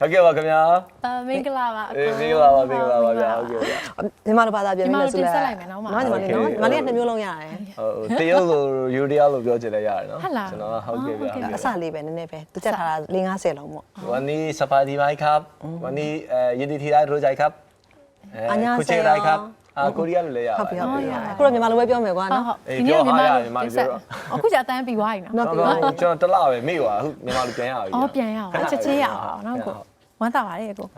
ဟုတ်ကဲ့ပါခင်ဗျာအာမင်္ဂလာပါအအေးမင်္ဂလာပါမင်္ဂလာပါဗျာဟုတ်ကဲ့ပါ ညီမတို့ဘာသာပြန်မယ်ဆိုလဲညီမတို့တင်ဆက်လိုက်မယ်နော်မ ညီမလေးနော်ညီမလေးကနှစ်မျိုးလုံးရတယ်ဟုတ်တရုတ်လိုယူရီးယားလိုပြောချင်လဲရတယ်နော်ဟုတ်လား ကျွန်တော်ကဟုတ်ကဲ့ဗျာအစလေးပဲနည်းနည်းပဲသူချက်ထားတာ၄50လုံးပေါ့ วันนี้สบายดีไหมครับ วันนี้เอ่อยินดีที่ได้รู้ใจครับเอ่ออันยาเซโย คุณเจออะไรครับอ่าโคเรียလိုလည်းရဟုတ်ပြီဟုတ်ပြီအခုတော့ညီမလိုပဲပြောမယ်ကွာဟုတ်နော်ဟုတ်ဒီနေ့မြန်မာလူတင်ဆက်အခုကြာတန်းပြီးွားပြီနော် နော်ကျွန်တော်တစ်လပဲမေ့ပါအခုမြန်မာလူပြန်ရပြီ အော်ပြန်ရအောင်ချက်ချင်းရအောင်နော်ကို ဝမ်းသာပါတယ်ကို ဟုတ်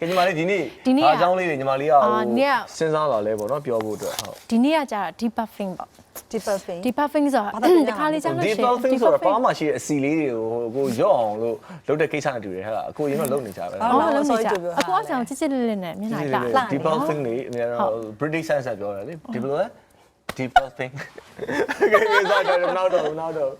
ကဲညီမလေးဒီနေ့ဒီနေ့ကအကြောင်းလေးတွေညီမလေးကအာဟိုနေ့က စဉ်းစားလာလဲပေါ့နော်ပြောဖို့အတွက်ဟုတ် ဒီနေ့ကကျတော့ deep buffing ပေါ့ဒီပတ်ဖင် deep buffing ဆိုဘာတော့သာပြန်ရအောင်တခါလေးကျလို့ဒီ ရှိပေါ့ရင်သင်းဆိုတော့ဘာမှရှိတဲ့အစီလေးတွေကိုဟိုကိုရော့အောင်လို့လုပ်တဲ့ကိစ္စနဲ့တူတယ်ဟဲ့လားအခုရင်တော့လုပ်နေကြပဲအော်လုံးနေကြအခုအဆောင်ချစ်ချစ်လေးလေးနဲ့မျက်နှာကလှဒီပေါ့သင်းလေးအများတော့ British sense ပြောတယ်လေဒီဘယ်လိုလဲ deep thing ကဲကဲစားတယ်နောက်တော့နောက်တော့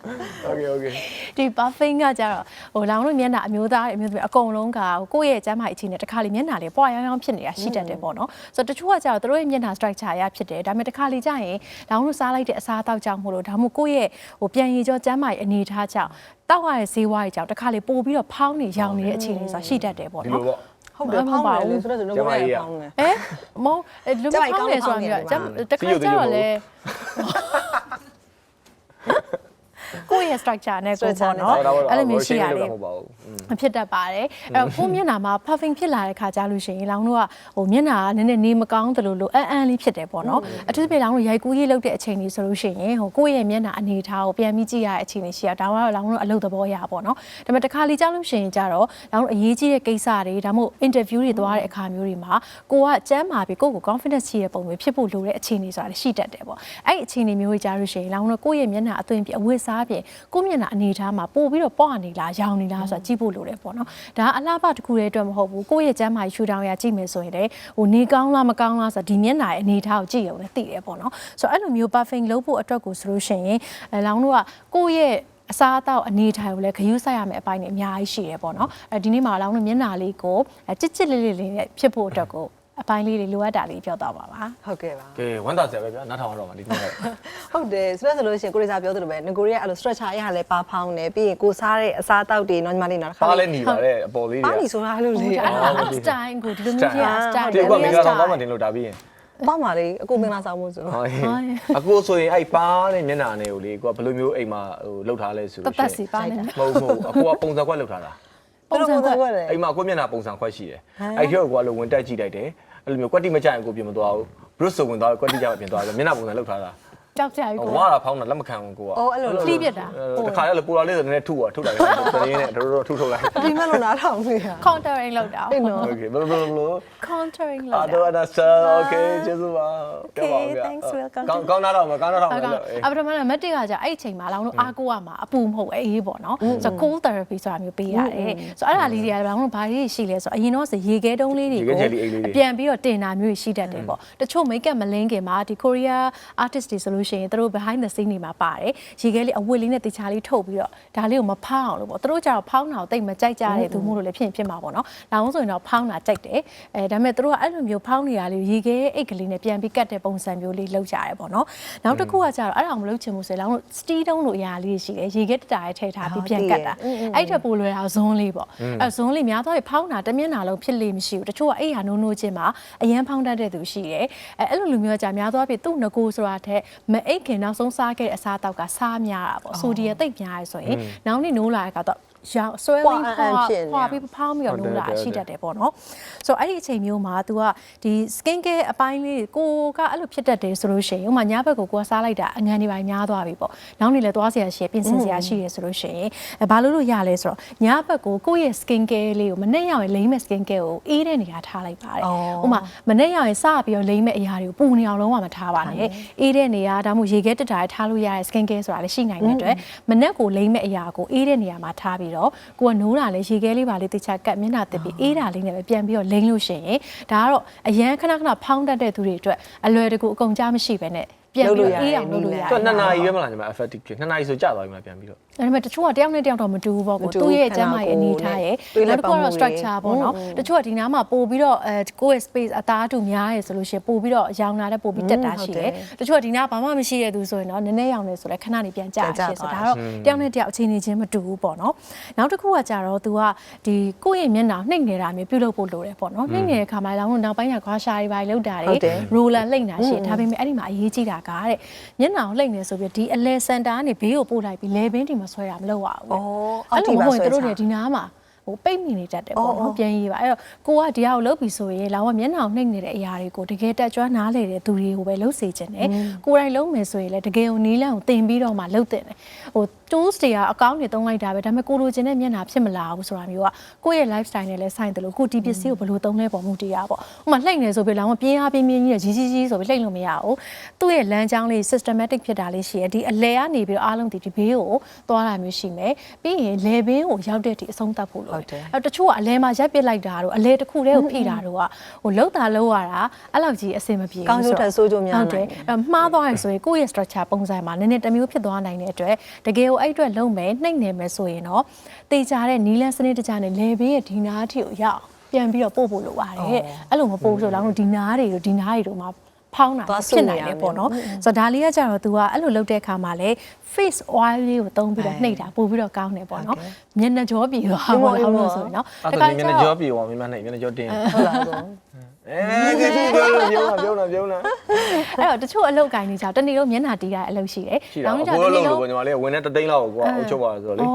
okay okay ဒီ buffing ကကြတော့ဟိုလောင်လို့မျက်နှာအမျိုးသားအမျိုးသမီးအကုန်လုံးကဟိုကိုယ့်ရဲ့ကျမ်းမာရေးအခြေအနေတစ်ခါလေမျက်နှာလေးပွားရောင်းရောင်းဖြစ်နေတာရှိတတ်တယ်ပေါ့နော်ဆိုတော့တချို့ကကြတော့သူတို့ရဲ့မျက်နှာ structure ရဖြစ်တယ်ဒါပေမဲ့တစ်ခါလေကြာရင်လောင်လို့စားလိုက်တဲ့အစားအသောက်ကြောင့်မို့လို့ဒါမှမဟုတ်ကိုယ့်ရဲ့ဟိုပြန်ရည်ကြောကျမ်းမာရေးအနေအထားကြောင့်တောက်ရတဲ့ဈေးဝါးကြီးကြောင့်တစ်ခါလေပို့ပြီးတော့ဖောင်းနေရောင်နေတဲ့အခြေအနေဆိုတာရှိတတ်တယ်ပေါ့ဒီနော်လိုပေါ့ ဟုတ်တယ်ဖောင်းတယ်လို့ဆိုတော့ကျွန်တော်ကလည်းဖောင်းတယ်အဲမောလူမျိုးဖောင်းနေဆိုတာမျိုးကျမ်းတစ်ခါကျတော့လေ ကိုယ့်ရဲ့ structure နဲ့ကိုပေါ့နော်အဲ့လိုမျိုးရှိရတယ်ဟုတ်ပါဘူးဖြစ်တတ်ပါတယ်အဲ့တော့ကိုယ့်မျက်နှာမှာ puffing ဖြစ်လာတဲ့ခါကြလို့ရှိရင်လောင်တို့ကဟိုမျက်နှာကနည်းနည်းနေမကောင်းသလိုလိုအန်းအန်းလေးဖြစ်တယ်ပေါ့နော်အထူးသဖြင့်လောင်တို့ရိုက်ကူးရေးလုပ်တဲ့အချိန်ကြီးဆိုလို့ရှိရင်ဟိုကိုယ့်ရဲ့မျက်နှာအနေထားကိုပြန်ပြီးကြည့်ရတဲ့အချိန်ကြီးရှိရဒါမှတော့လောင်တို့အလုပ်သဘောရပေါ့နော်ဒါပေမဲ့တစ်ခါလေကြားလို့ရှိရင်ကြတော့လောင်တို့အရေးကြီးတဲ့ကိစ္စတွေဒါမှမဟုတ် interview တွေသွားတဲ့အခါမျိုးတွေမှာကိုကကျမ်းမာပြီးကိုယ့်ကို confidence ရှိတဲ့ပုံမျိုးဖြစ်ဖို့လိုတဲ့အခြေအနေဆိုတာလည်းရှိတတ်တယ်ပေါ့အဲ့ဒီအခြေအနေမျိုးကြီးကြားလို့ရှိရင်လောင်တို့ကိုယ့်ရဲ့မျက်နှာအသွင်ပြအဝတ်စားပြင်ကိုယ့်မျက်နှာအနေထားမှာပို့ပြီးတော့ပွားနေလားရောင်နေလားဆိုတာကြည့်ဖို့လိုတယ်ပေါ့နော်ဒါအလားပါတစ်ခုတည်းအတွက်မဟုတ်ဘူးကိုယ့်ရဲ့ကျမ်းမာရေးရှူတောင်းရကြည့်မယ်ဆိုရင်လေဟိုနေကောင်းလားမကောင်းလားဆိုတာဒီမျက်နှာရဲ့အနေထားကိုကြည့်ရုံနဲ့သိတယ်ပေါ့နော်ဆိုတော့အဲ့လိုမျိုး buffing လုပ်ဖို့အတွက်ကိုဆိုလို့ရှိရင်အဲလောင်တို့ကကိုယ့်ရဲ့အစားအသောက်အနေထိုင်ကိုလည်းဂရုစိုက်ရမယ့်အပိုင်းတွေအများကြီးရှိတယ်ပေါ့နော်အဲဒီနေ့မှာလောင်တို့မျက်နှာလေးကိုချစ်ချစ်လေးလေးလေးနဲ့ဖြစ်ဖို့အတွက်ကို အပိုင်းလေးတွေလိုအပ်တာလေးပြောတော့ပါပါဟုတ်ကဲ့ပါကဲဝမ်းသာစရာပဲဗျာနားထောင်ရတော့မှာဒီနေ့ဟုတ်တယ်ဆိုတော့ဆိုလို့ရှိရင်ကိုရီးယားပြောသလိုပဲငကိုရီးယားအဲ့လို structure ရလည်းပါဖောင်းတယ်ပြီးရင်ကိုစားတဲ့အစားအသောက်တွေနော်ညီမလေးနော်တစ်ခါပါလဲနေပါတဲ့အပေါ်လေးပါတွေနီဆိုတာလို့လေအဲ့ဒါ style ကိုဒီလိုမျိုးပြ style ဒီကမင်္ဂလာဆောင်ပါမှတင်လို့ဒါပြီးရင်ပါမာလေးအခုမင်္ဂလာဆောင်မှုဆိုဟောအခုဆိုရင်အဲ့ပါတဲ့မျက်နှာနဲ့ကိုလေကိုကဘယ်လိုမျိုးအိမ်မှာဟိုလောက်ထားလဲဆိုတလို့တ်စီပါနေမဟုတ်ဘူးအခုကပုံစံခွက်လောက်ထားတာပုံစံကွက်ကွက်လေအိမ်မှာကိုမျက်နှာပုံစံခွက်ရှိတယ်အဲ့ဒီကိုကလည်းဝင်တက်ကြည့်လိုက်တယ် အဲ့လိုမျိုးကွက်တိမကြရင်ကိုပြင်မသွားဘူးဘရုစ်ဆိုဝင်သွားကွက်တိကြပြင်သွားတယ်မျက်နှာပုံစံလောက်ထားတာ ကြောက်ကြပြီကိုဝါတာဖောင်းတာလက်မခံဘူးကိုကအိုးအဲ့လိုတီးပြစ်တာတခါလည်းပူလာလေးဆိုနည်းနည်းထုတာထုတာလေးဆိုရင်လည်းတော်တော်ထုထုတ်လိုက်ဒီမဲ့လို့နားထောင်နေတာ countering လောက်တာဟုတ်နော် okay ဘလိုဘလိုဘလို countering လောက်တာတော့ဒါဆာ okay ကျေးဇူးပါကြောက်ပါဗျာ thanks welcome ကောင်းကောင်းနားတော့မကောင်းနားတော့မလို့အပထမကမက်တစ်ကကြာအဲ့အချိန်မှာလောင်းတို့အားကိုရမှာအပူမဟုတ်အေးပေါ့နော်ဆိုတော့ cold therapy ဆိုတာမျိုးပေးရတယ်ဆိုတော့အဲ့ဒါလေးတွေကလောင်းတို့ဘာလေးရှိလဲဆိုတော့အရင်တော့ရေခဲတုံးလေးတွေကိုပြန်ပြီးတော့တင်တာမျိုးရှိတတ်တယ်ပေါ့တချို့ makeup မလင်းခင်မှာဒီ Korea artist တွေဆိုလို့ရှိရင်သူတို့ behind the scene တွေမှာပါတယ်ရေခဲလေးအဝတ်လေးနဲ့တခြားလေးထုတ်ပြီးတော့ဒါလေးကိုမဖောင်းအောင်လို့ပေါ့သူတို့ကြတော့ဖောင်းတာကိုတိတ်မကြိုက်ကြတဲ့သူမို့လို့လည်းဖြစ်ရင်ဖြစ်မှာပေါ့နော်လောင်ဆိုရင်တော့ဖောင်းတာကြိုက်တယ်အဲဒါပေမဲ့သူတို့ကအဲ့လိုမျိုးဖောင်းနေတာလေးရေခဲအိတ်ကလေးနဲ့ပြန်ပြီးကတ်တဲ့ပုံစံမျိုးလေးလောက်ကြရဲပေါ့နော်နောက်တစ်ခုကကြတော့အဲ့ဒါမလုပ်ချင်ဘူးဆိုရင်လောင်တို့ steel တုံးလို့အရာလေးရှိတယ်ရေခဲတတာရဲ့ထည့်ထားပြီးပြန်ကတ်တာအဲ့ထက်ပိုလွယ်တာဇွန်းလေးပေါ့အဲဇွန်းလေးများတော့ဖောင်းတာတစ်မျက်နှာလုံးဖြစ်လေမရှိဘူးတချို့ကအဲ့ဟာနိုးနိုးချင်းမှာအရန်ဖောင်းတတ်တဲ့သူရှိတယ်အဲအဲ့လိုလူမျိုးကကြာများတော့ပြီသူ့ငကိုဆိုတာထက်မအိတ်ခင်နောက်ဆုံးစားခဲ့တဲ့အစားအသောက်ကစားများတာပေါ့ဆိုဒီယတိတ်များရဲဆိုရင်နောက်နေ့နိုးလာတဲ့ကတော့ ရောင် swelling ဖွာပြီးဖောင်းပြီးတော့နိုးလာရှိတတ်တယ်ပေါ့နော်ဆိုတော့အဲ့ဒီအချိန်မျိုးမှာ तू ကဒီ skin care အပိုင်းလေးကိုကအဲ့လိုဖြစ်တတ်တယ်ဆိုလို့ရှိရင်ဥမာညဘက်ကိုကိုကစားလိုက်တာအငန်းတွေပိုင်းများသွားပြီပေါ့နောက်နေ့လည်းသွားစရာရှိရပြင်ဆင်စရာရှိရဆိုလို့ရှိရင်အဲဘာလို့လို့ရလဲဆိုတော့ညဘက်ကိုကိုယ့်ရဲ့ skin care လေးကိုမနေ့ရောက်ရင်လိမ့်မဲ့ skin care ကိုအေးတဲ့နေရာထားလိုက်ပါတယ်ဥမာမနေ့ရောက်ရင်စပြီးတော့လိမ့်မဲ့အရာတွေကိုပူနေအောင်လုံးဝမထားပါနဲ့အေးတဲ့နေရာဒါမှမဟုတ်ရေခဲတက်တာထားလို့ရတဲ့ skin care ဆိုတာလည်းရှိနိုင်တဲ့အတွက်မနေ့ကိုလိမ့်မဲ့အရာကိုအေးတဲ့နေရာမှာထားပြီးတော့ကိုကနိုးတာလေရေခဲလေးပါလေးတခြားကတ်မျက်နှာတက်ပြီးအေးတာလေးနဲ့ပဲပြန်ပြီးတော့လိမ့်လို့ရှိရင်ဒါကတော့အရန်ခဏခဏဖောင်းတတ်တဲ့သူတွေအတွက်အလွယ်တကူအကုန်ကြားမရှိပဲနဲ့ ပြန်ပြီးတော့အေးအောင်လုပ်လို့ရတယ်သူကနှစ်နာရီပဲမလားညီမ effective ဖြစ်နှစ်နာရီဆိုကြာသွားပြီမပြန်ပြီးတော့ဒါပေမဲ့တချို့ကတယောက်နဲ့တယောက်တော့မတူဘူးပေါ့ကိုသူ့ရဲ့ကျမ်းမာရေးအနေထားရဲ့နောက်တစ်ခုကတော့ structure ပေါ့နော်တချို့ကဒီနားမှာပို့ပြီးတော့အဲကိုယ့်ရဲ့ space အသားအတူများရဲဆိုလို့ရှိရင်ပို့ပြီးတော့ရောင်လာတဲ့ပို့ပြီးတက်တာရှိတယ်တချို့ကဒီနားဘာမှမရှိတဲ့သူဆိုရင်တော့နည်းနည်းရောင်နေဆိုလဲခဏနေပြန်ကြာရှိဆိုဒါတော့တယောက်နဲ့တယောက်အခြေအနေချင်းမတူဘူးပေါ့နော်နောက်တစ်ခုကကြတော့ तू ကဒီကိုယ့်ရဲ့မျက်နှာနှိမ့်နေတာမျိုးပြုလုပ်ဖို့လိုတယ်ပေါ့နော်နှိမ့်နေတဲ့ခါမှာလောင်းလို့နောက်ပိုင်းကခွာရှာတွေပါလောက်တာတွေ roller လှိမ့်တာရှိဒါပေမဲ့အဲ့ဒီမှာအရေးကြီးတာကတဲ့မျက်နှာကိုလှိမ့်နေဆိုပြီးဒီအလဲစင်တာကနေဘေးကိုပို့လိုက်ပြီးလဲဘင်းဒီမှာဆွဲတာမလုပ်ရဘူးအော်အော်ဒီပါဆွဲသူတို့ချာတွေဒီနားမှာဟိုပိတ်မိနေတတ်တယ်ပေါ့နော်ပြန်ရေးပါအဲ့တော့ကိုကဒီဟာကိုလုပ်ပြီဆိုရင်လောင်ကမျက်နှာကိုနှိမ့်နေတဲ့အရာတွေကိုတကယ်တက်ကြွနားလေတဲ့သူတွေကိုပဲလုပ်စေချင်တယ်ကိုယ်တိုင်လုပ်မယ်ဆိုရင်လည်းတကယ်ကိုနီးလန့်ကိုတင်ပြီးတော့မှလုပ်တင်တယ်ဟို tools တွေကအကောင့်တွေသုံးလိုက်တာပဲဒါပေမဲ့ကိုလိုချင်တဲ့မျက်နှာဖြစ်မလာဘူးဆိုတာမျိုးကကိုယ့်ရဲ့ lifestyle နဲ့လည်းဆိုင်တယ်လို့ကိုဒီပစ္စည်းကိုဘယ်လိုသုံးလဲပုံမှုတရားပေါ့ဥပမာလှိမ့်နေဆိုပြီးလောင်ကပြင်းအားပြင်းပြင်းကြီးကြီးကြီးဆိုပြီးလှိမ့်လို့မရဘူးသူ့ရဲ့လမ်းကြောင်းလေး systematic ဖြစ်တာလေးရှိရဒီအလဲကနေပြီးတော့အားလုံးဒီဒီဘေးကိုသွားတာမျိုးရှိမယ်ပြီးရင်လေဘင်းကိုရောက်တဲ့ဒီအဆုံးသတ်ဖို့လိုတယ်အဲ့တချို့ကအလဲမှာရက်ပစ်လိုက်တာတို့အလဲတစ်ခုတည်းကိုဖိတာတို့ကဟိုလောက်တာလောက်ရတာအဲ့လောက်ကြီးအဆင်မပြေဘူးကောင်းကျိုးထက်ဆိုးကျိုးများဟုတ်တယ်နိုင်တယ်အဲ့မှားသွားရဆိုရင်ကိုယ့်ရဲ့ structure ပုံစံမှာနည်းနည်းတစ်မျိုးဖြစ်သွားနိုင်တဲ့အတွက်တကယ်ကိုအဲ့အတွက်လုံးမယ်နှိမ့်နေမယ်ဆိုရင်တော့တေချာတဲ့နီလန်းစနစ်တကျနဲ့လေဘေးရဲ့ဒီနာအထိကိုရောက်ပြန်ပြီးတော့ပို့ဖို့လိုပါတယ်အဲ့လိုမပို့ဘူးဆိုတော့တို့ဒီနာတွေတို့ဒီနာတွေတို့မှာဖောင်းတာသွားစုဖြစ်နေနိုင်ရတယ်မယ်ပေါ့နော်ဆိုတော့ဒါလေးကကြတော့ तू ကအဲ့လိုလုပ်တဲ့အခါမှာလဲ face oil လေးကိုသုံးပြီးတော့နှိပ်တာပို့ပြီးတော့ကောင်းတယ်ပေါ့နော်မျက်နှာကြောပြေသွားပေါ့ဟုတ်လို့ဆိုရင်နော်အဲ့ဒါမျက်နှာကြောပြေအောင်မျက်နှာမျက်နှာကြောတင်းဟုတ်လားကောအဲကြည့်ပြောလို့ပြောတာပြောတာပြောတာအဲ့တော့တချို့အလုပ်ကိုင်းနေကြတနေ့လုံးမျက်နှာတီးရတဲ့အလုပ်ရှိတယ်ရှိတာဘိုးလုံးလို့ပေါ့ညီမလေးဝင်တဲ့တသိန်းလောက်ကိုကိုအုပ်ချုပ်ပါဆိုတော့လေဩ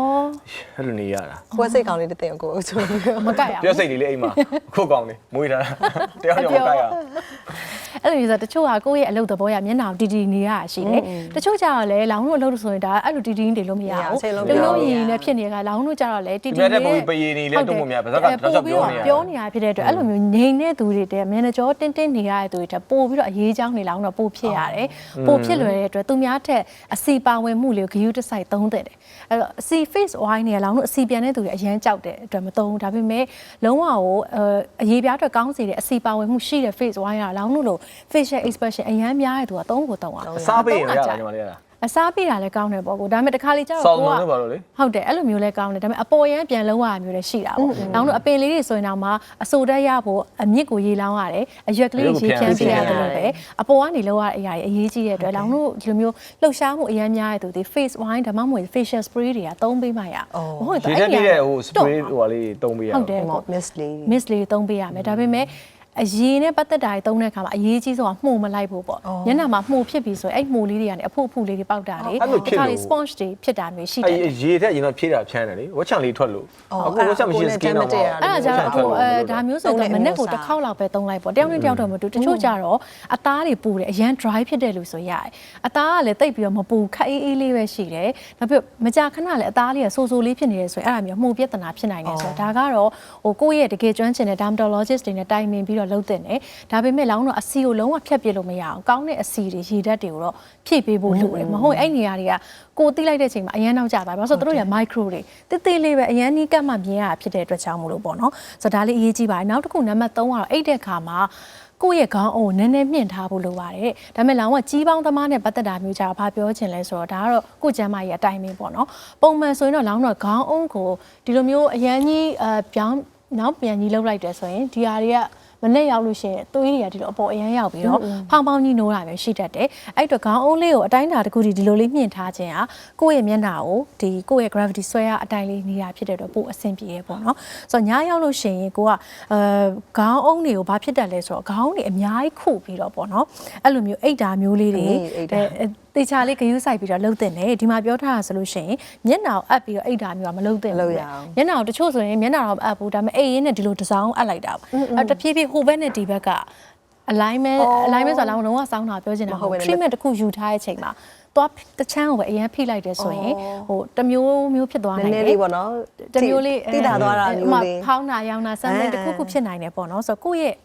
အဲ့လိုနေရတာကိုယ်စိတ်ကောင်းလေးတစ်သိန်းကိုကိုချိုးမကရပြောစိတ်လေးလေးအိမ်မှာခုတ်ကောင်းလေးမွေးထားတာတယောက်ယောက်ကိုက်ရအဲ့လိုမျိုးဆိုတချို့ကကိုယ့်ရဲ့အလုပ်သဘောရမျက်နှာကိုတီတီနေရတာရှိတယ်တချို့ကြတော့လေလောင်းတို့အလုပ်လို့ဆိုရင်ဒါအဲ့လိုတီတီနေလို့မရဘူးတလုံးရည်နဲ့ဖြစ်နေတဲ့လောင်းတို့ကြတော့လေတီတီဒီမဲ့တဲ့ပုံပြီးပရေနေလဲတုံးမများပါဇက်ကတော့ပြောနေရပြောနေရဖြစ်တဲ့အတွက်အဲ့လိုမျိုးငြိမ်တဲ့သူတွေတဲ့မျက်နှာကြောတင်းတင်းနေရတဲ့သူတွေတက်ပို့ပြီးတော့အရေးချောင်းနေလောင်းတော့ပို့ဖြစ်ရတယ်ပို့ဖြစ်လွယ်တဲ့အတွက်သူများထက်အစီပါဝင်မှုလေးကိုဂယုတစိုက်သုံးတဲ့တယ်အဲ့တော့အစီ face wine နေလောင်းတို့အစီပြန်တဲ့သူတွေအရန်ကြောက်တဲ့အတွက်မသုံးဘူးဒါပေမဲ့လုံးဝကိုအရေးပြားအတွက်ကောင်းစေတဲ့အစီပါဝင်မှုရှိတဲ့ face wine ကလောင်းတို့လို့ facial expression အရန်များတဲ့သူကသုံးကိုသုံးအောင်အစားပေးရင်ရတာညီမလေးလား အစားပြတာလည်းကောင်းတယ်ပေါ့ကိုဒါပေမဲ့တစ်ခါလေကျတော့စောင်းကိုလုံးကလို့ပါလို့လေဟုတ်တယ်အဲ့လိုမျိုးလဲကောင်းတယ်ဒါပေမဲ့အပေါ်ရန်ပြန်လုံးရတာမျိုးလည်းရှိတာပေါ့။နောက်တော့အပင်လေးတွေဆိုရင်တော့မှအစိုးတက်ရဖို့အမြင့်ကိုရေလောင်းရတယ်အရွက်ကလေးရေဖြန်းပြရတယ်လို့ပဲအပေါ်ကနေလုံးရတဲ့အရာတွေအရေးကြီးတဲ့အတွက်လောင်းတို့ဒီလိုမျိုးလှုပ်ရှားမှုအများများတဲ့သူဒီ face wine ဒါမှမဟုတ် facial spray တွေကသုံးပေးမှရမဟုတ်ရေထက်ပြည့်တဲ့ဟို spray ဟိုဟာလေးတုံးပေးရဟုတ်တယ်မော့ miss လေး miss လေးသုံးပေးရမယ်ဒါပေမဲ့ အရေးနဲ့ပတ်သက်တာတွေသုံးတဲ့အခါမှာအရေးကြီးဆုံးကမှုမလိုက်ဖို့ပေါ့ညနေမှာမှုဖြစ်ပြီဆိုရင်အဲ့မှုလေးတွေကနေအဖို့အဖို့လေးတွေပေါက်တာလေလေ sponge တွေဖြစ်တာမျိုးရှိတအဲ့ယ်ရေထက်ရင်တော့ဖြေးတာဖြန်းတယ်လေဝက်ချံလေးထွက်လို့အခုဝက်ချံမရှိ skin တော့အဲ့ဒါကြတော့ဟိုအဲဒါမျိုးဆိုတော့မနေ့ကတစ်ခေါက်လောက်ပဲသုံးလိုက်ပေါ့တယောက်နဲ့တယောက်တော့မတူတချို့ကြတော့အသားတွေပူတယ်အရန် dry ဖြစ်တယ်လို့ဆိုရတယ်အသားကလည်းတိတ်ပြီးတော့မပူခက်အေးအေးလေးပဲရှိတယ်နောက်ပြီးမကြာခဏလည်းအသားလေးကဆိုဆိုလေးဖြစ်နေတယ်ဆိုရင်အဲ့ဒါမျိုးမှုပြဿနာဖြစ်နိုင်တယ်ဆိုတော့ဒါကတော့ဟိုကိုယ့်ရဲ့တကယ်ကျွမ်းကျင်တဲ့ dermatologist တွေနဲ့တိုင်ပင်ပြီးတော့လုပ်တင်တယ်ဒါပေမဲ့လောင်းတော့အစီကိုလုံးဝဖြတ်ပြစ်လို့မရအောင်ကောင်းတဲ့အစီတွေရေဓာတ်တွေကိုတော့ဖြည့်ပေးဖို့လိုတယ်မဟုတ်အဲ့နေရာတွေကကိုတိလိုက်တဲ့အချိန်မှာအရန်နောက်ကျသွားပြီဘာလို့ဆိုတော့တို့တွေက micro တွေတိတိလေးပဲအရန်နီးကပ်မှမြင်ရတာဖြစ်တဲ့အတွက်ကြောင့်မလို့ပေါ့နော်ဆိုတော့ဒါလေးအရေးကြီးပါတယ်နောက်တစ်ခုနံပါတ်3ကတော့အိတ်တဲ့ခါမှာကိုယ့်ရဲ့ခေါင်းအုံနည်းနည်းမြင့်ထားဖို့လိုပါတယ်။ဒါပေမဲ့လောင်ကကြီးပေါင်းသမားနဲ့ပတ်သက်တာမျိုးကြတော့ဘာပြောချင်လဲဆိုတော့ဒါကတော့ကိုယ့်ကျမ်းမာရေးအတိုင်းပဲပေါ့နော်။ပုံမှန်ဆိုရင်တော့လောင်တော့ခေါင်းအုံကိုဒီလိုမျိုးအရန်ကြီးအပြောင်းနောက်ပြန်ကြီးလှုပ်လိုက်တယ်ဆိုရင်ဒီဟာတွေက မနဲ့ရောက်လို့ရှိရင်သွေးတွေကဒီလိုအပေါ်အရန်ရောက်ပြီးတော့ဖောင်းဖောင်းကြီးနိုးတာမျိုးရှိတတ်တယ်။အဲ့တော့ခေါင်းအုံးလေးကိုအတိုင်းအတာတစ်ခုဒီဒီလိုလေးမြင့်ထားခြင်းဟာကိုယ့်ရဲ့မျက်နှာကိုဒီကိုယ့်ရဲ့ gravity ဆွဲရအတိုင်းလေးနေတာဖြစ်တဲ့တော့ပိုအဆင်ပြေရပေါ့နော်။ဆိုတော့ညရောက်လို့ရှိရင်ကိုကအဲခေါင်းအုံးတွေကိုဘာဖြစ်တတ်လဲဆိုတော့ခေါင်းတွေအများကြီးခုပြီးတော့ပေါ့နော်။အဲ့လိုမျိုးအိတ်တာမျိုးလေးတွေတေချာလေးဂယုစိုက်ပြီးတော့လှုပ်တင်တယ်ဒီမှာပြောထားတာဆိုလို့ရှိရင်မျက်နှာကိုအပ်ပြီးတော့အိတ်တာမျိုးကမလှုပ်တင်ဘူးမျက်နှာကိုတချို့ဆိုရင်မျက်နှာတော့မအပ်ဘူးဒါပေမဲ့အိတ်ရင်းနဲ့ဒီလိုဒီဇိုင်းအပ်လိုက်တာပေါ့အဲ့တဖြည်းဖြည်းဟိုဘက်နဲ့ဒီဘက်က alignment alignment ဆိုတာလုံးဝစောင်းတာပြောချင်တာမဟုတ် treatment တစ်ခုယူထားတဲ့အချိန်မှာသွားတချမ်းကိုပဲအရင်ဖိလိုက်တယ်ဆိုရင်ဟိုတမျိုးမျိုးဖြစ်သွားနနိုင်ည်းတယ်နည်းလေးပေါ့နော်တမျိုးလေးတိတာသွားတာမျိုးလေးဖောင်းတာရောင်းတာ something တစ်ခုခုဖြစ်နိုင်တယ်ပေါ့နော်ဆိုတော့ကိုယ့်ရဲ့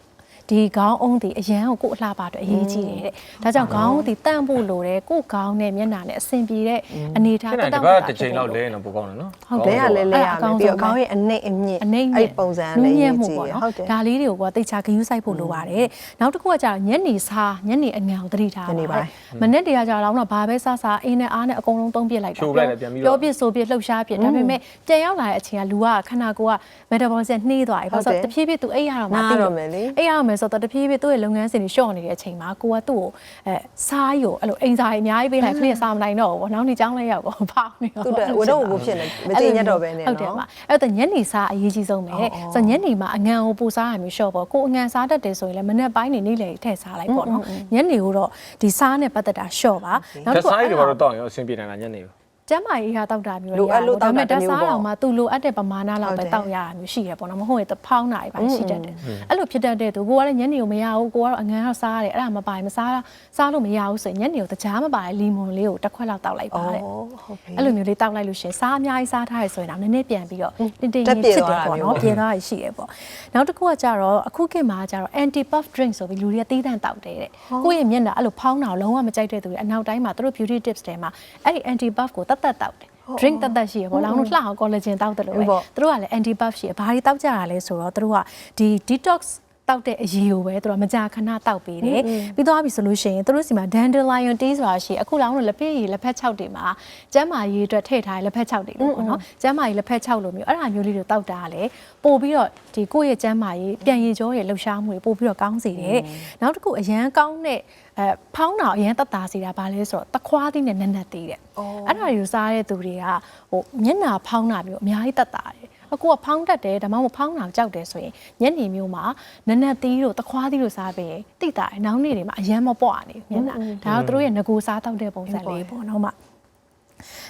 ဒီခေါင်းအုံးဒီအရန်ကိုကိုယ်အလှပါအတွက်အရေးကြီးတယ်တဲ့ဒါကြောင့်ခေါင်းအုံးဒီတန့်ဖို့လိုတယ်ကိုယ်ခေါင်းနဲ့မျက်နှာနဲ့အဆင်ပြေတဲ့အနေထားခဏတက်တတောက်ပတ်တာတစ်ချိန်လောက်လဲရင်တော့ပိုကောင်းတယ်နော်ဟုတ်လဲတယ်ရလဲလဲရမယ်ပြီးတော့ခေါင်းရဲ့အနှိမ့်အမြင့်အနေနဲ့အဲ့ပုံစံလေးနူးညံ့ရေးမှုကြည့်ပေါ့ရနော်ဟုတ်တယ်ဒါလေးတွေကိုကတိတ်ချဂယူးဆိုင်ဖို့လိုပါတယ်နောက်တစ်ခုကကြာညနေစားညနေအငံကိုသတိထားညနေပိုင်းမနေ့တည်းကကြာတော့တော့ဘာပဲစားစားအင်းနဲ့အားနဲ့အကုန်လုံးသုံးပြစ်လိုက်တာဖြိုလိုက်တယ်ပြန်ပြီးတော့ပြောပြဆိုပြလှုပ်ရှားပြဒါပေမဲ့ပြန်ရောက်လာတဲ့အချိန်ကလူကခန္ဓာကိုယ်က metabolism နှေးသွားပြီဘာလို့လဲဆိုတော့တဖြည်းဖြည်းသူအိပ်ရတော့မှနားသိတော့မယ်လေအိပ်ရတော့မယ်ဆိုတော့တဖြည်းဖြည်းသူ့ရဲ့လုပ်ငန်းစဉ်တွေရှော့နေတဲ့အချိန်မှာကိုကသူ့ကိုအဲစားရုံအဲ့လိုအိမ်စာတွေအများကြီးပေးလိုက်ကလေးစားမနိုင်တော့ဘူးပေါ့နောက်နေ့ကျောင်းလဲရောက်တော့ဖောင်းနေတော့သူ့အတွက်ဝတ်တော့ဝတ်ဖြစ်နေမတင်ရတော့ပဲနဲ့ဟုတ်တယ်နော်ပါအဲ့တော့ညနေစားအရေးကြီးဆုံးပဲဆိုတော့ညနေမှာအငံကိုပူစားရမျိုးရှော့ပေါ့ကိုအငံစားတတ်တယ်ဆိုရင်လည်းမနေ့ပိုင်းနေနေ့လေထည့်စားလိုက်ပေါ့နော်ညနေကိုတော့ဒီစားနဲ့ပတ်သက်တာရှော့ပါဓာတ်ဆိုင်တွေကတော့တောင်းရင်အဆင်ပြေနိုင်တာညနေကို ကျမ်းမာရေးဟာတောက်တာမျိုးလိုအပ်လို့တောက်တာဒါပေမဲ့ဓာတ်စားတစ်မျိုးပေါ့တော်မှာသူလိုအပ်တဲ့ပမာဏလောက်ဟုတ်ပဲတယ်တောက်ရတာမျိုးရှိရပေါ့နော်မဟုတ်ရင်တဖောင်းတာတွေပါရှိတတ်တယ်အဲ့လိုဖြစ်တတ်တဲ့သူကိုကလည်းညနေကိုမရဘူးကိုကတော့အငန်းတော့စားရတယ်အဲ့ဒါမပိုင်မစားစားလို့မရဘူးဆိုရင်ညနေကိုတကြားမပါတဲ့လီမွန်လေးကိုတစ်ခွက်လောက်တောက်လိုက်ပါတဲ့ဟုတ်ပြီအဲ့လိုမျိုးလေးတောက်လိုက်လို့ရှရင်စားအများကြီးစားထားရဆိုရင်တော့နည်းနည်းပြန်ပြီးတော့တင်းတင်းတက်ကြီးပြေဖြစ်သွားတယ်တာပေါ့မျိုးနော်ပြင်သွားရရှိရပေါ့နောက်တစ်ခုကကြတော့အခုခေတ်မှာကြတော့ anti puff drink ဆိုပြီးလူတွေကတီးတန့်တောက်တယ်တဲ့ကိုယ့်ရဲ့မျက်နှာအဲ့လိုဖောင်းတာကိုလုံးဝမကြိုက်တဲ့သူတွေအနောက်တိုင်းမှာသူတို့ beauty tips တွေမှာအဲ့ဒီ anti puff ကိုတတ်တတ်တောက်တယ် drink တတ်တတ်ရှိရပေါ့လောင်လို့လှအောင် collagen တောက်တယ်လို့ပဲဟုတ်ပေါ့သူတို့ကလည်း anti puff ရှိရဘာတွေတောက်ကြတာလဲဆိုတော့သူတို့ကဒီ detox တောက်တဲ့အရေးကိုပဲသူတို့ကမကြာခဏတောက်ပေးတယ်ပြီးသွားပြီဆိုလို့ရှိရင်သူတို့စီမှာ dandelion tea ဆိုတာရှိအခုလောင်လို့လက်ဖက်ရည်လက်ဖက်6တွေမှာကျန်းမာရေးအတွက်ထည့်ထားတဲ့လက်ဖက်6တွေလို့ပေါ့နော်ကျန်းမာရေးလက်ဖက်6လိုမျိုးအဲ့ဒါမျိုးလေးတွေတောက်တာကလည်းပို့ပြီးတော့ဒီကိုယ့်ရဲ့ကျန်းမာရေးပြန်ရည်ကြောရဲ့လှုပ်ရှားမှုတွေပို့ပြီးတော့ကောင်းစေတယ်နောက်တစ်ခုအရန်ကောင်းတဲ့အဲဖောင်းတာအရန်တက်တာစေတာဘာလဲဆိုတော့တခွားသီးနဲ့နက်နက်သေးတဲ့အဲ့ဒါတွေကိုစားတဲ့သူတွေကဟိုမျက်နှာဖောင်းတာမျိုးအများကြီးတက်တာတယ် အကူကဖောင်းတတ်တယ်ဒါမှမဟုတ်ဖောင်းတာကြောက်တယ်ဆိုရင်ညနေမျိုးမှာနက်နက်သီးတို့တခွားသီးတို့စားပေးရင်တိတာတယ်နောက်နေ့တွေမှာအရန်မပွားနေမျက်နှာဒါတော့သူတို့ရဲ့ငကိုစားတောက်တဲ့ပုံစံလေးပေါ့နော်မ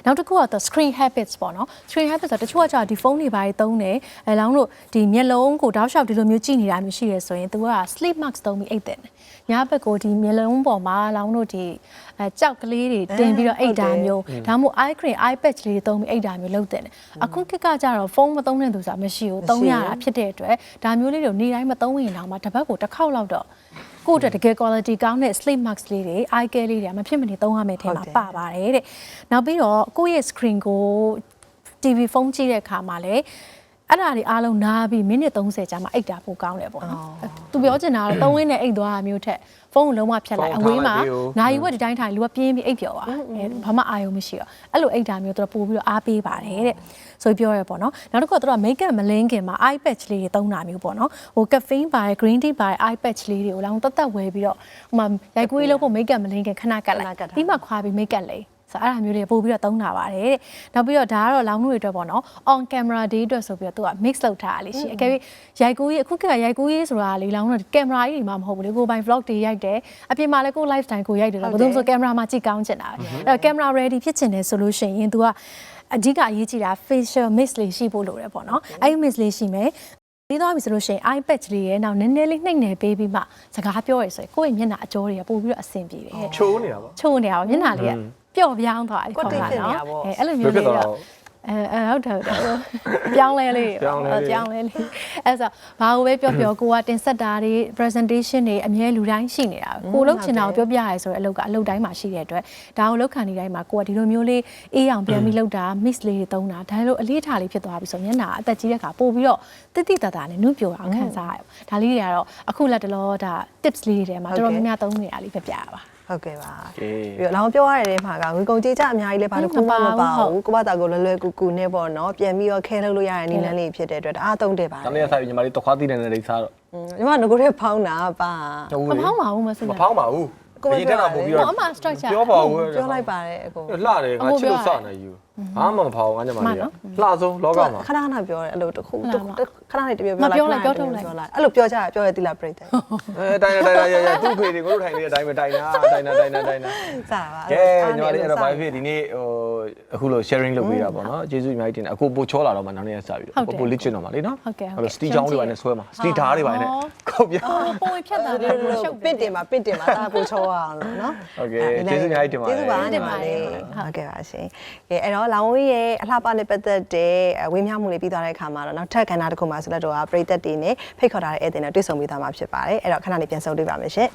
နောက်တစ်ခုကတော့ screen habits ပေါ့နော် screen habits ဆိုတော့တချို့ကကြာဒီဖုန်းတွေပါသုံးတယ်အဲလောင်းတို့ဒီမျက်လုံးကိုတောက်လျှောက်ဒီလိုမျိုးကြည့်နေတာမျိုးရှိရဆိုရင် तू က sleep mask သုံးပြီးအိတ်တယ် ညဘက်ကိုဒီမျက်လုံးပေါ်မှာလောင်းတို့ဒီအဲကြောက်ကလေးတွေတင်ပြီးတော့အိတ်တာမျိုးဒါမှမဟုတ် eye cream eye patch လေးတွေသုံးပြီးအိတ်တာမျိုးလုပ်တယ်အခုခေတ်ကကြတော့ဖုန်းမသုံးတဲ့သူဆိုတာမရှိဘူးသုံးရတာဖြစ်တဲ့အတွက်ဒါမျိုးလေးတွေနေ့တိုင်းမသုံးရင်တော့မှတစ်ပတ်ကိုတစ်ခေါက်လောက်တော့ကိုယ့်အတွက်တကယ် quality ကောင်းတဲ့ sleep mask လေးတွေ eye care လေးတွေမဖြစ်မနေသုံးရမယ့်ထဲမှာပါပါတယ်တဲ့နောက်ပြီးတော့ကိုယ့်ရဲ့ screen ကို TV ဖုန်းကြည့်တဲ့အခါမှာလည်း အဲ့ဒါတွေအားလုံးနားပြီးမိနစ်30ကြာမှအိတ်တာပိုကောင်းတယ်ပေါ့နော်။သူပြောချင်တာကတော့သုံးဝင်းနဲ့အိတ်သွားတာမျိုးထက်ဖုန်းကိုလုံးဝဖြတ်လိုက်အဝေးမှာနာရီဝက်ဒီတိုင်းထိုင်လူကပြင်းပြီးအိတ်ပျော်သွား။အဲဘာမှအာရုံမရှိတော့အဲ့လိုအိတ်တာမျိုးသူတို့ပို့ပြီးတော့အားပေးပါတယ်တဲ့။ဆိုပြီးပြောရပေါ့နော်။နောက်တစ်ခုကသူတို့က make up မလင်းခင်မှာ eye patch လေးတွေသုံးတာမျိုးပေါ့နော်။ဟို caffeine ပါ green tea ပါ eye patch လေးတွေကိုလောင်တတ်တတ်ဝယ်ပြီးတော့ဟိုမှာရိုက်ကူးရေးလုပ်ဖို့ make up မလင်းခင်ခဏကတ်လိုက်ပြီးမှခွာပြီး make up လေး ဆိုအဲ့ဒါမျိုးတွေပို့ပြီးတော့သုံးတာပါတယ်တဲ့နောက်ပြီးတော့ဒါကတော့လောင်မှုတွေအတွက်ပေါ့နော် on camera day အတွက်ဆိုပြီးတော့သူက mix လုပ်ထားတာလေးရှိအကယ်၍ရိုက်ကူးရေးအခုကရိုက်ကူးရေးဆိုတာလေလောင်တော့ကင်မရာကြီးတွေမှမဟုတ်ဘူးလေကိုပိုင် vlog တွေရိုက်တယ်အပြင်မှာလည်းကို live time ကိုရိုက်တယ်တော့ဘယ်လိုဆိုကင်မရာမှာကြည့်ကောင်းချင်တာပဲအဲ့တော့ကင်မရာ ready ဖြစ်ချင်တယ်ဆိုလို့ရှိရင် तू ကအဓိကအရေးကြီးတာ facial mix လေးရှိဖို့လိုတယ်ပေါ့နော်အဲ့ဒီ mix လေးရှိမယ်ပြီးသွားပြီဆိုလို့ရှိရင် iPad လေးရဲ့နောက်နည်းနည်းလေးနှိမ့်နယ်ပေးပြီးမှစကားပြောရဆိုရင်ကိုယ့်ရဲ့မျက်နှာအကြောတွေကပို့ပြီးတော့အဆင်ပြေတယ်ချိုးနေတာပေါ့ချိုးနေအောင်မျက်နှာလေးက ပျော့ပြောင်းသွားပြီကွက်တိတ်ဖြစ်နေတာပေါ့အဲအဲ့လိုမျိုးလေးတော့အဲအဲဟုတ်တယ်ဟုတ်တယ်ပြောင်းလဲလေးပြောင်းလဲလေးပြောင်းလဲလေးအဲဆိုဘာကိုပဲပြောပြောကိုကတင်ဆက်တာတွေ presentation တွေအမြဲလူတိုင်းရှိနေတာကိုလုတ်ချင်တာကိုပြောပြရဲဆိုတဲ့အလုပ်ကအလုပ်တိုင်းမှာရှိတဲ့အတွက်ဒါကိုလောက်ခံနေတိုင်းမှာကိုကဒီလိုမျိုးလေးအေးအောင်ပြန်ပြီးလုပ်တာ mix လေးတွေသုံးတာဒါလိုအလေးထားလေးဖြစ်သွားပြီဆိုမျက်နှာအသက်ကြီးတဲ့ခါပို့ပြီးတော့တိတိတတ်တာနဲ့နုပြိုအောင်ခံစားရအောင်ဒါလေးတွေကတော့အခုလက်တလောဒါ tips လေးတွေထဲမှာတော်တော်များများသုံးနေတာလေးပြပြရပါ ဟုတ်ကဲ့ပါကဲပြီးတော့လောင်ပြောရတဲ့မှာကငွေကုန်ကြေးကြအများကြီးလဲဘာလို့ခုမှမပါဘူးကိုဘတာကိုလွယ်လွယ်ကူကူနဲ့ပေါ့နော်ပြန်ပြီးတော့ခဲလုပ်လို့ရတဲ့နည်းလမ်းလေးဖြစ်တဲ့အတွက်အားသုံးတယ်ပါတနေ့ကစားပြီးညီမလေးတခွားသီးတဲ့နေစားတော့ညီမငကိုရဲဖောင်းတာပါဟုတ်မဖောင်းပါဘူးမစမနေဖောင်းပါဘူး အရင်တက်တာပို့ပြီးဟိုတော့အမ structure ပြောပါဦးပြောလိုက်ပါတယ်အကို လှတယ်ငါချစ်လို့စနေယူဘာမှမဖောင်းငါညီမလေးကလှဆုံးလောကမှာခဏခဏပြောတယ်အဲ့လိုတခုတခုခဏလေးတပြောမပြောလိုက်ပြောထုတ်လိုက်ပြောလိုက်အဲ့လိုပြောကြရပြောရတိလားပြိတ္တအဲတိုင်တာတိုင်တာရရသူ့ဖေတွေကိုတို့ထိုင်နေတဲ့အတိုင်းပဲတိုင်တာတိုင်တာတိုင်တာတိုင်တာစားပါကဲညီမလေးအဲ့တော့ဘာဖြစ်ဒီနေ့ဟို အခုလို sharing လုပ်ပေးတာပေါ့နော်ကျေးဇူးအများကြီးတင်တယ်အခုပို့ချောလာတော့မှနောက်နေ့ကစပြီးတော့ပို့ legit တော့မှာလေနော်ဟုတ်ကဲ့အဲ့လို steel ချောင်းတွေပါနဲ့ဆွဲမှာ steel ဓာတ်တွေပါနဲ့ခုတ်ပြပုံဖြတ်တာဒီလည်းလိုရှုပ်ပင့်တင်ပါပင့်တင်ပါဒါကိုချောအောင်လို့နော်ဟုတ်ကဲ့ကျေးဇူးအများကြီးတင်ပါတယ်ကျေးဇူးပါညီမလေးဟုတ်ကဲ့ပါရှင်ကဲအဲ့တော့တော့လောင်ဝေးရဲ့အလှပနဲ့ပတ်သက်တဲ့ဝင်းမြောက်မှုလေးပြီးသွားတဲ့အခါမှာတော့နောက်ထပ်ကဏ္ဍတစ်ခုမှာဆိုတော့တော့ပရိသတ်တွေနဲ့ဖိတ်ခေါ်ထားတဲ့ဧည့်သည်နဲ့တွေ့ဆုံပြီးသားမှာဖြစ်ပါတယ်အဲ့တော့ခဏလေးပြန်ဆုံတွေ့ပါမယ်ရှင်